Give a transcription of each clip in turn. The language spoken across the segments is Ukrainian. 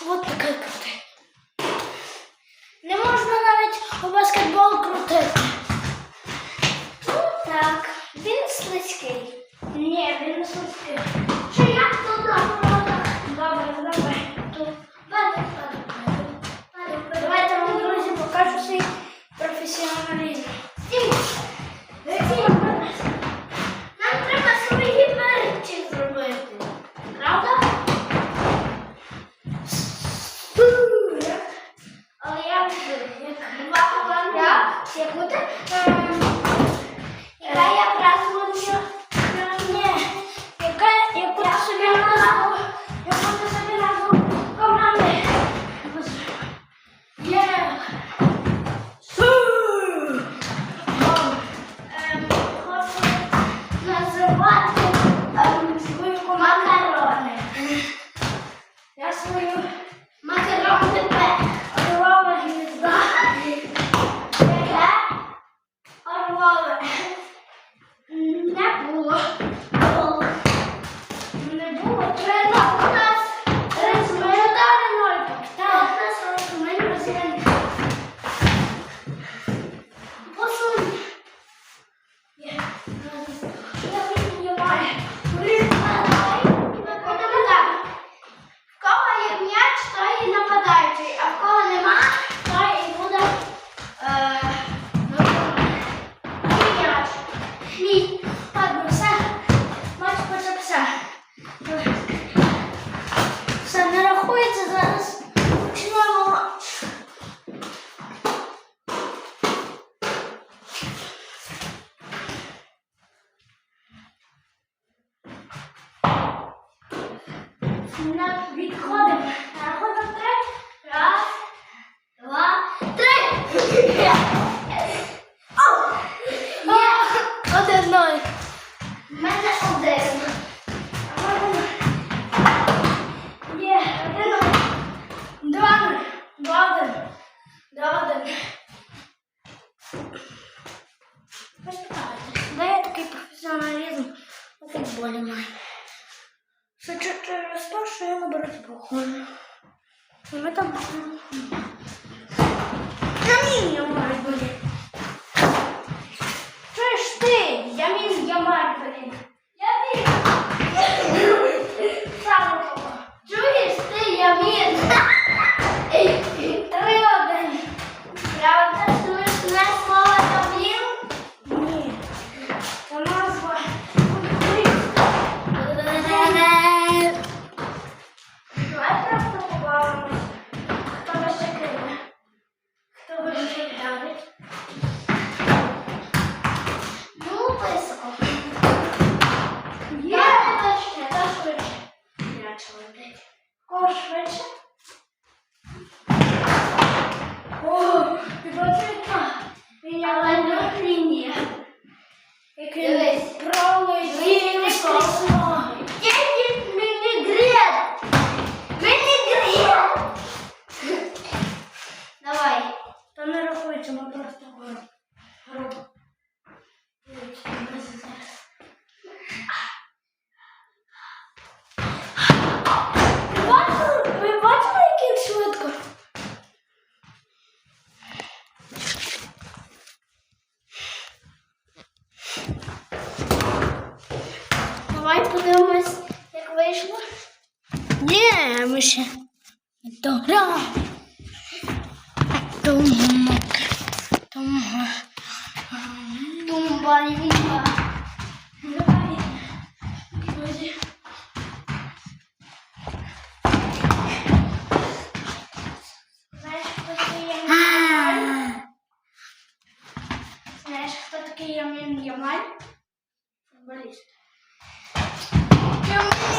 Вот такая крутить. Не можна навіть у баскетбол крутой? Ну так, він не слизький. そういう。Відходимо. Рахунок три. Раз, два, три. Один ноль. Мене один. Є. Один. Два. Два один. Два один. Дай я такий професіоналізм у футболі маю. Що через те, що я на боротьбу ходжу. Ми там... Каміння мають бути. It can vai poder mais Yeah, Adoro. Tumba, tumba, tumba. Ah. Acho que a minha mãe. Acho que a minha mãe.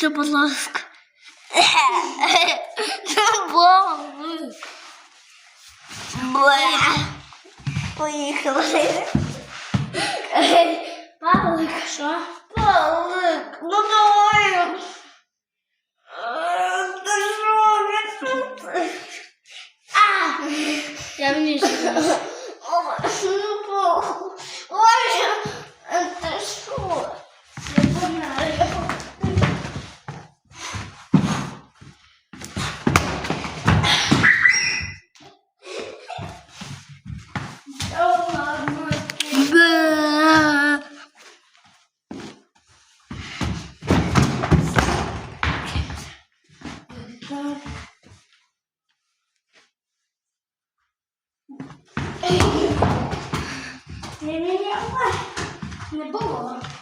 Вибачте, будь ласка. Поїхали. Павлик, що? Павлик, ну давай. 哎你抱我吧